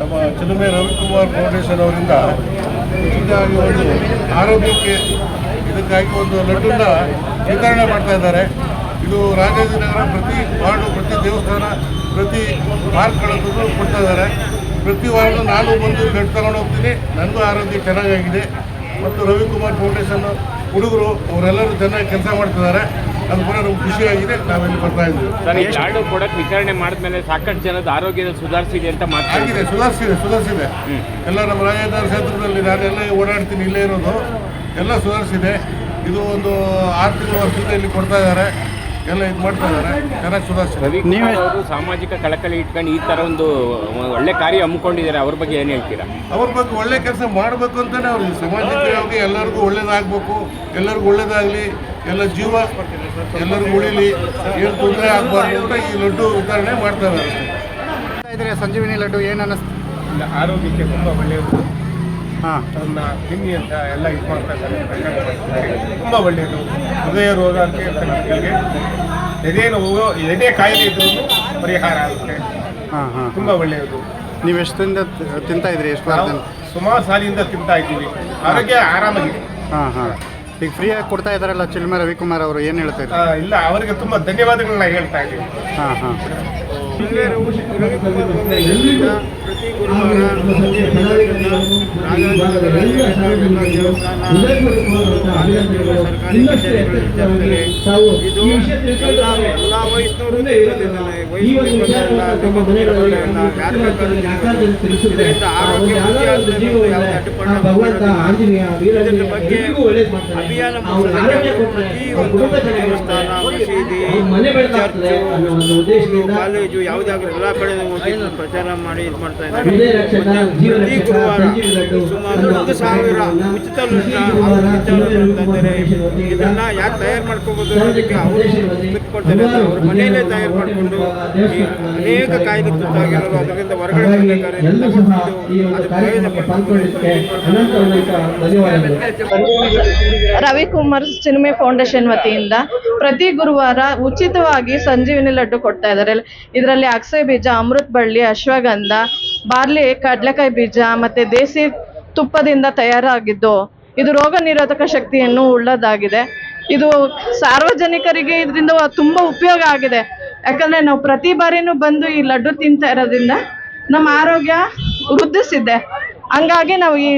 ನಮ್ಮ ಚಿಲುಮೆ ರವಿಕುಮಾರ್ ಫೌಂಡೇಶನ್ ಅವರಿಂದ ಉಚಿತವಾಗಿ ಒಂದು ಆರೋಗ್ಯಕ್ಕೆ ಇದಕ್ಕಾಗಿ ಒಂದು ಲಡ್ಡನ್ನ ವಿತರಣೆ ಮಾಡ್ತಾ ಇದ್ದಾರೆ. ಇದು ರಾಜಾಜಿನಗರ ಪ್ರತಿ ವಾರ್ಡು, ಪ್ರತಿ ದೇವಸ್ಥಾನ, ಪ್ರತಿ ಪಾರ್ಕ್ಗಳಲ್ಲೂ ಕೊಡ್ತಾ ಇದ್ದಾರೆ. ಪ್ರತಿ ವಾರ್ಡು ನಾನು ಬಂದು ಲಡ್ಡು ತಗೊಂಡು ಹೋಗ್ತೀನಿ. ನನಗೂ ಆರೋಗ್ಯ ಚೆನ್ನಾಗಾಗಿದೆ. ಮತ್ತು ರವಿಕುಮಾರ್ ಫೌಂಡೇಶನ್ ಹುಡುಗರು, ಅವರೆಲ್ಲರೂ ಚೆನ್ನಾಗಿ ಕೆಲಸ ಮಾಡ್ತಿದ್ದಾರೆ. ಅದು ಕೂಡ ನಮ್ಗೆ ಖುಷಿಯಾಗಿದೆ ನಾವೆಲ್ಲಿ ಬರ್ತಾ ಇದ್ದೀವಿ. ಸರ್ ಈ ಲಾಡು ಕೊಡಕ್ ವಿತರಣೆ ಮಾಡಿದ್ಮೇಲೆ ಸಾಕಷ್ಟು ಜನದ ಆರೋಗ್ಯ ಸುಧಾರಿಸಿದೆ ಅಂತ ಆಗಿದೆ ಮಾತಾಡಿದೆ ಸುಧಾರಿಸಿದೆ ಸುಧಾರಿಸಿದೆ. ಎಲ್ಲ ನಮ್ಮ ರಾಜೇಂದ್ರ ಕ್ಷೇತ್ರದಲ್ಲಿ ನಾನೆಲ್ಲ ಓಡಾಡ್ತೀನಿ ಇಲ್ಲೇ ಇರೋದು. ಎಲ್ಲ ಸುಧಾರಿಸಿದೆ. ಇದು ಒಂದು ಆರ್ಥಿಕ ತಿಂಗಳ ವರ್ಷದಿಂದ ಇಲ್ಲಿ ಕೊಡ್ತಾ ಇದ್ದಾರೆ. ಎಲ್ಲ ಇದು ಮಾಡ್ತಾ ಇದ್ದಾರೆ ಚೆನ್ನಾಗಿ ರವಿ ಅವರು ಸಾಮಾಜಿಕ ಕಳಕಳಿ ಇಟ್ಕೊಂಡು ಈ ತರ ಒಂದು ಒಳ್ಳೆ ಕಾರ್ಯ ಹಮ್ಮಿಕೊಂಡಿದ್ದಾರೆ. ಅವ್ರ ಬಗ್ಗೆ ಏನ್ ಹೇಳ್ತೀರಾ? ಅವ್ರ ಬಗ್ಗೆ ಒಳ್ಳೆ ಕೆಲಸ ಮಾಡಬೇಕು ಅಂತಾನೆ ಅವ್ರಿಗೆ ಸಮಾಜಕ್ಕೆ ಎಲ್ಲರಿಗೂ ಒಳ್ಳೇದಾಗಬೇಕು. ಎಲ್ಲರಿಗೂ ಒಳ್ಳೇದಾಗಲಿ. ಎಲ್ಲ ಜೀವ ಎಲ್ಲರಿಗೂ ಉಳಿಲಿ. ಏನು ತೊಂದರೆ ಆಗಬಾರ್ದು ಅಂತ ಈ ಲಡ್ಡು ವಿತರಣೆ ಮಾಡ್ತಾ ಇದ್ದಾರೆ ಇದ್ರೆ ಸಂಜೀವಿನಿ ಲಡ್ಡು ಏನು ಅನ್ನಿಸ್ತು ಇಲ್ಲ, ಆರೋಗ್ಯಕ್ಕೆ ತುಂಬ ಒಳ್ಳೆಯದು. ಅದನ್ನ ತಿನ್ನಿ ಅಂತ ಎಲ್ಲ ಇದು ಮಾಡ್ತಾ ಇದ್ದಾರೆ. ತುಂಬ ಒಳ್ಳೆಯದು ಹೃದಯ ರೋಗ ಅಂತ ಹೇಳ್ತಾರೆ ಎದೆ ನೋವು ಎದೆ ಕಾಯಿಲೆ ಇದ್ರೂ ಪರಿಹಾರ ಆಗುತ್ತೆ. ಹಾಂ ಹಾಂ ತುಂಬ ಒಳ್ಳೆಯದು ನೀವು ಎಷ್ಟು ದಿನದ ತಿಂತಾ ಇದ್ರಿ? ಎಷ್ಟು ಸುಮಾರು ಸಾಲಿಯಿಂದ ತಿಂತಾ ಇದ್ದೀವಿ. ಆರೋಗ್ಯ ಆರಾಮಾಗಿದೆ. ಹಾಂ ಹಾಂ. ಈಗ ಫ್ರೀಯಾಗಿ ಕೊಡ್ತಾ ಇದ್ದಾರಲ್ಲ ಚಿಲ್ಮೆ ರವಿಕುಮಾರ್ ಅವರು ಏನು ಹೇಳ್ತಾ ಇದ್ದಾರೆ ಇಲ್ಲ ಅವರಿಗೆ ತುಂಬ ಧನ್ಯವಾದಗಳನ್ನ ಹೇಳ್ತಾ ಇದ್ದೀವಿ ಹಾಂ ಹಾಂ. ಗುರುವಾರ ಸರ್ಕಾರಿ. ಇದು ಎಲ್ಲ ವಯಸ್ಸಿನವರು ಇರೋದಿಲ್ಲ. ವಯಸ್ಸಿನ. ಇದರಿಂದ ಆರೋಗ್ಯ ಯಾವುದೇ ಬಗ್ಗೆ ಅಭಿಯಾನ ಪ್ರತಿಯೊಂದು ದೇವಸ್ಥಾನ ಮಸೀದಿ ಚರ್ಚು ಸ್ಕೂಲು ಕಾಲೇಜು ಯಾವುದಾದ್ರೂ ಎಲ್ಲ ಕಡೆ ಪ್ರಚಾರ ಮಾಡಿ ಇದು ಮಾಡ್ತಾ ಸುಮಾರು ಒಂದು ಸಾವಿರ ಉಚಿತ ಇದನ್ನ ಯಾರು ತಯಾರು ಮಾಡ್ಕೋಬಹುದು ಅನ್ನೋದಕ್ಕೆ ಅವರು ಬಿಟ್ಕೊಡ್ತಾರೆ ಅವ್ರ ಮನೆಯಲ್ಲೇ ತಯಾರು ಮಾಡಿಕೊಂಡು ಅನೇಕ ಕಾಯಿಲೆ ತುತ್ತಾಗಿರೋರು ಅದರಿಂದ ಹೊರಗಡೆ ಬರ್ಬೇಕಾದ್ರೆ ರವಿಕುಮಾರ್ ಸಿನಿಮೆ ಫೌಂಡೇಶನ್ ವತಿಯಿಂದ ಪ್ರತಿ ಗುರುವಾರ ಉಚಿತವಾಗಿ ಸಂಜೀವಿನಿ ಲಡ್ಡು ಕೊಡ್ತಾ ಇದ್ದಾರೆ. ಇದರಲ್ಲಿ ಅಕ್ಸೆ ಬೀಜ ಅಮೃತ್ ಬಳ್ಳಿ ಅಶ್ವಗಂಧ ಬಾರ್ಲಿ, ಕಡಲೆಕಾಯಿ ಬೀಜ ಮತ್ತೆ ದೇಸಿ ತುಪ್ಪದಿಂದ ತಯಾರಾಗಿದ್ದು, ಇದು ರೋಗ ನಿರೋಧಕ ಶಕ್ತಿಯನ್ನು ಉಳ್ಳದಾಗಿದೆ. ಇದು ಸಾರ್ವಜನಿಕರಿಗೆ ಇದರಿಂದ ತುಂಬ ಉಪಯೋಗ ಆಗಿದೆ. ಯಾಕಂದ್ರೆ ನಾವು ಪ್ರತಿ ಬಾರಿನೂ ಬಂದು ಈ ಲಡ್ಡು ತಿಂತಾ ಇರೋದ್ರಿಂದ ನಮ್ಮ ಆರೋಗ್ಯ ವೃದ್ಧಿಸಿದೆ. ಹಂಗಾಗಿ ನಾವು ಈ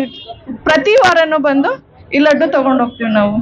ಪ್ರತಿ ವಾರನೂ ಬಂದು ಈ ಲಡ್ಡು ತಗೊಂಡು ಹೋಗ್ತೀವಿ ನಾವು.